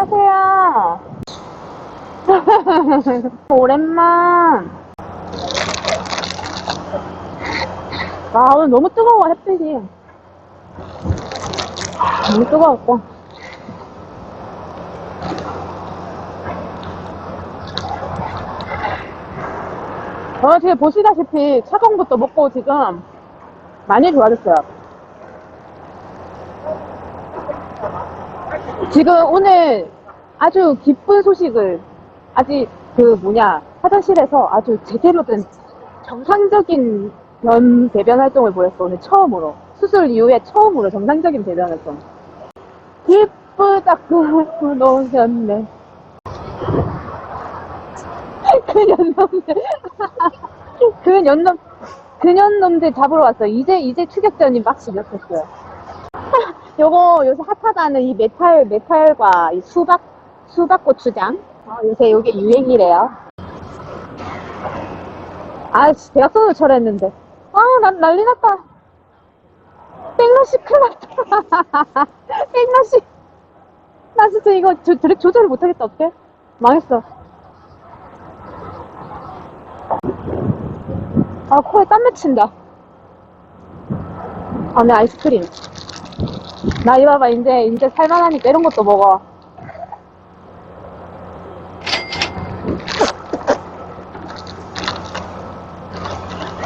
안녕하세요. 오랜만. 아, 오늘 너무 뜨거워, 햇빛이. 너무 뜨거웠고. 어, 지금 보시다시피 차동부터 먹고 지금 많이 좋아졌어요. 지금 오늘 아주 기쁜 소식을 아직 그 뭐냐 화장실에서 아주 제대로 된 정상적인 변 배변 활동을 보였어 오늘 처음으로. 수술 이후에 처음으로 정상적인 배변 활동. 기쁘다고 부르셨네. 그년놈들. 그년놈 그년놈들 잡으러 왔어. 이제 이제 추격전이 막 시작했어요 요거 요새 핫하다는 이 메탈 메탈과 이 수박 수박 고추장 어, 요새 요게 유행이래요. 아, 씨, 대학생을 철했는데. 아, 난 난리 났다. 백러시 큰일 났다. 백러시. 나 진짜 이거 조, 드랙 조절을 못하겠다, 어떡해? 망했어. 아, 코에 땀 맺힌다. 아, 내 아이스크림. 나 이거 봐봐, 이제, 이제 살만하니까 이런 것도 먹어.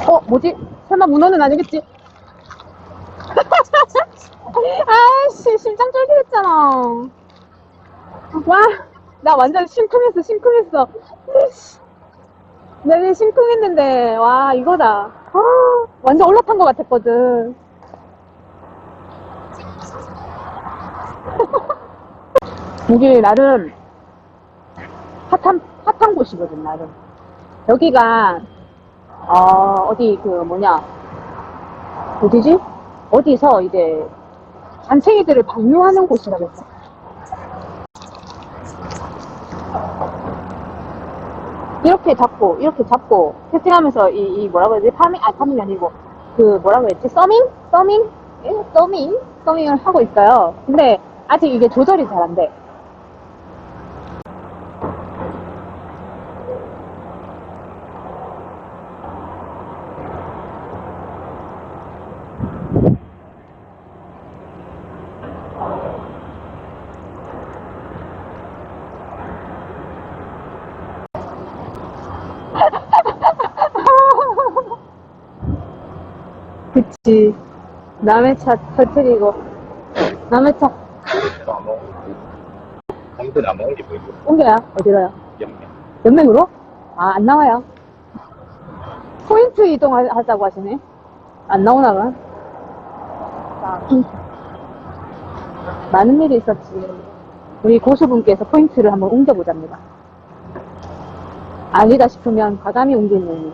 어, 뭐지? 설마 문어는 아니겠지? 아씨, 심장 쫄깃했잖아. 와, 나 완전 심쿵했어, 심쿵했어. 내가 심쿵했는데, 와, 이거다. 아, 완전 올라탄 것 같았거든. 여기 나름 핫한 핫한 곳이거든 나름. 여기가 어 어디 그 뭐냐 어디지? 어디서 이제 잔챙이들을 방류하는 곳이라고 했어. 이렇게 잡고 이렇게 잡고 캐스팅하면서 이, 이 뭐라고 해야 되지? 파밍 아 파밍이 아니고 그 뭐라고 했지? 서밍? 서밍? 예? 서밍? 서밍을 하고 있어요. 근데 아직 이게 조절이 잘 안 돼. 그치. 남의 차 터트리고 남의 차안 먹어. 아무튼 안 먹은 게 보이고. 옮겨야 어디로요? 영양. 연맹으로? 아, 안 나와요. 포인트 이동하자고 하시네. 안 나오나 봐. 음. 많은 일이 있었지. 우리 고수분께서 포인트를 한번 옮겨보자입니다. 아니다 싶으면 과감히 옮기는.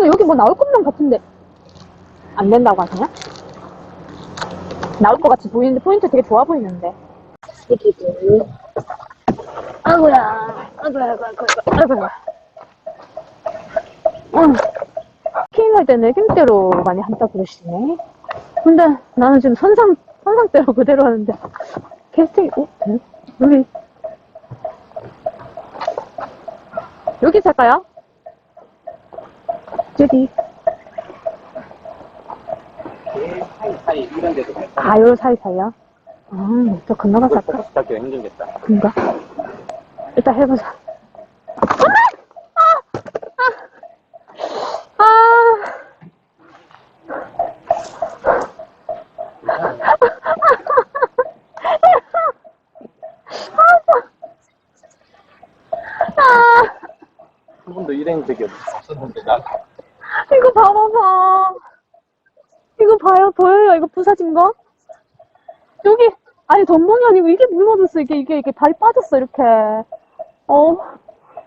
근데 여기 뭐 나올 것만 같은데. 안 된다고 하시냐? 나올 것 같이 보이는데 포인트 되게 좋아 보이는데. 이기고. 아구야, 아구야, 아구야, 아구야, 아구야. 응. 킹할 때는 킹대로 많이 한다 그러시네. 근데 나는 지금 선상, 선상대로 그대로 하는데. 캐스팅, 어? 네? 여기. 여기 살까요? 저기. 사이사이 이런 데도 갈 아, 요 사이사이요? 아, 저 건너가 서 할까? 버스 타기가 힘들겠다. 그런가? 일단 해보자. 아! 아! 아! 한 번도 일행 적이 없었는데 나 이거 봐봐봐. 이거 봐요, 보여요? 이거 부사진 거? 여기, 아니, 덤벙이 아니고 이게 물 묻었어. 이게, 이게, 이게 발이 빠졌어, 이렇게. 어,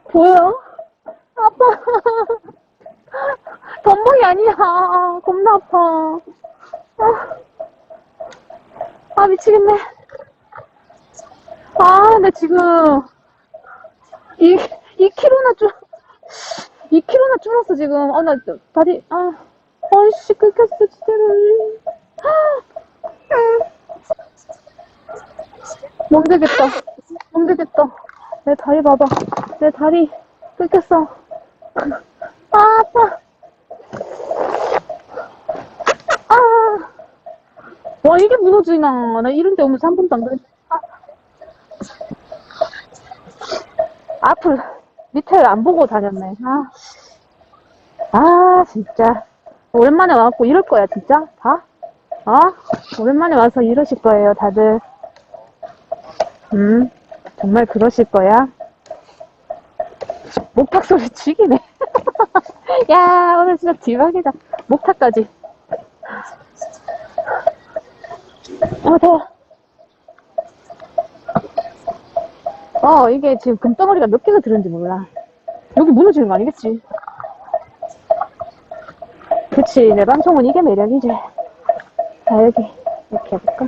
보여? 아파. 덤벙이 아니야. 겁나 아파. 아, 아 미치겠네. 아, 근데 지금, 이, 2kg나 줄, 2kg나 줄었어, 지금. 아, 나, 다리, 아, 어이씨, 긁혔어, 진짜로. 아, 멍들겠다. 멍들겠다. 내 다리 봐봐. 내 다리 뜯겼어. 아, 아파. 아. 와, 이게 무너지나. 나 이런 데 오면서 한 번도 안 그랬, 아. 앞을, 밑에를 안 보고 다녔네. 아. 아, 진짜. 오랜만에 와갖고 이럴 거야, 진짜? 다? 어? 오랜만에 와서 이러실 거예요, 다들. 음, 정말 그러실 거야? 목탁 소리 죽이네. 야, 오늘 진짜 대박이다. 목탁까지. 어, 대박. 어, 이게 지금 금덩어리가 몇 개가 들었는지 몰라. 여기 무너지는 거 아니겠지? 그치, 내 방송은 이게 매력이지. 자, 여기, 이렇게 해볼까?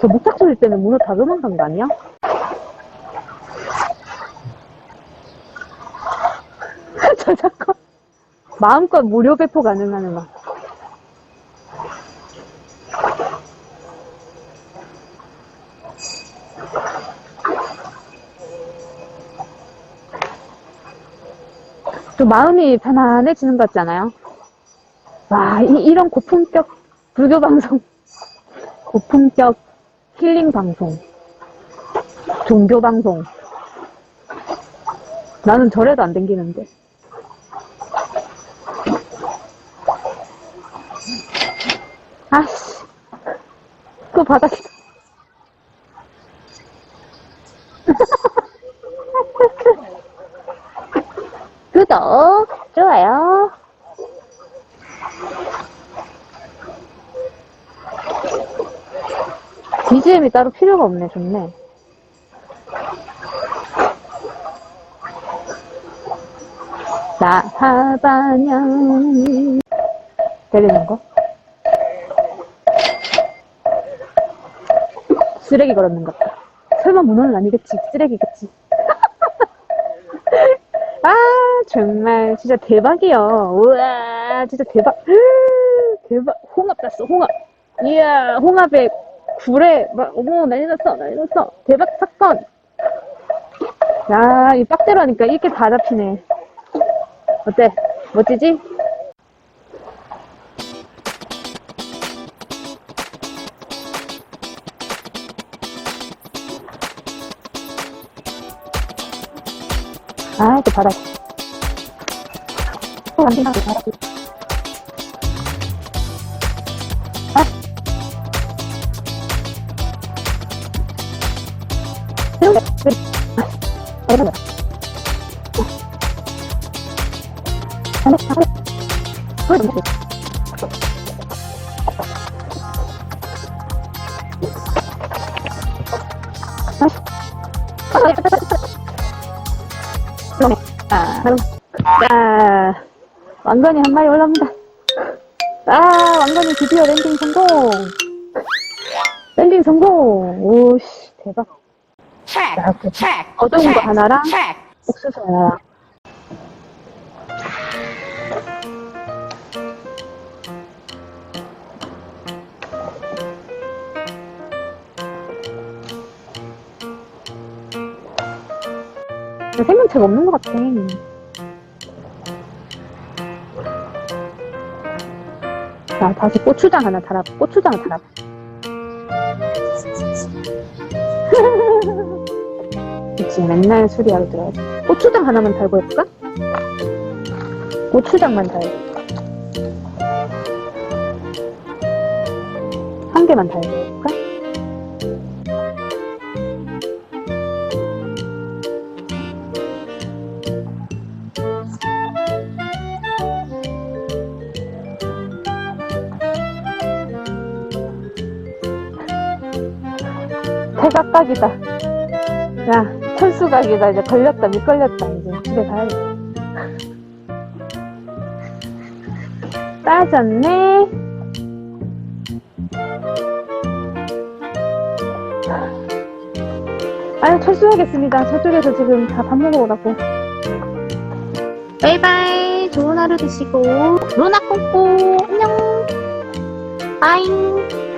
저 목탁 소리 때문에 문어 다 도망간 거 아니야? 저작권 마음껏 무료 배포 가능하는 거. 좀 마음이 편안해지는 것 같잖아요. 와, 이, 이런 고품격 불교 방송, 고품격 힐링 방송, 종교 방송. 나는 저래도 안 댕기는데. 아씨, 그 바닥에. 구독, 좋아요. BGM이 따로 필요가 없네, 좋네. 나하반영 때리는 거? 쓰레기 걸었는 것 같다. 설마 문어는 아니겠지? 쓰레기겠지? 아, 정말, 진짜 대박이요. 우와, 진짜 대박. 대박. 홍합 땄어, 홍합. 이야, 홍합에 굴에, 막, 어머, 난리 났어, 난리 났어. 대박 사건. 야, 이 빡대로 하니까 이렇게 다 잡히네. 어때? 멋지지? 아, 그 바닥. 아. 이런 거, 그래. 아, 이런 거. 안 돼, 안 돼. 그 왕건이 한 마리 올라옵니다. 아, 왕건이 드디어 랜딩 성공. 랜딩 성공. 오씨, 대박. check, 어두운 거 하나랑. 옥수수 하나랑. 생명체가 없는 것 같아. 자, 다시 고추장 하나 달아, 고추장을 달아. 그치, 맨날 수리하러 들어야지. 고추장 하나만 달고 해볼까? 고추장만 달고. 한 개만 달고 해볼까? 대각각이다. 야, 철수각이다. 이제 걸렸다. 미끌렸다. 이제 집에 가야겠다. 따졌네. 아유, 철수하겠습니다. 저쪽에서 지금 다 밥 먹으러 가고. 바이바이. 좋은 하루 되시고. 루나 꽁꽁. 안녕. 빠잉.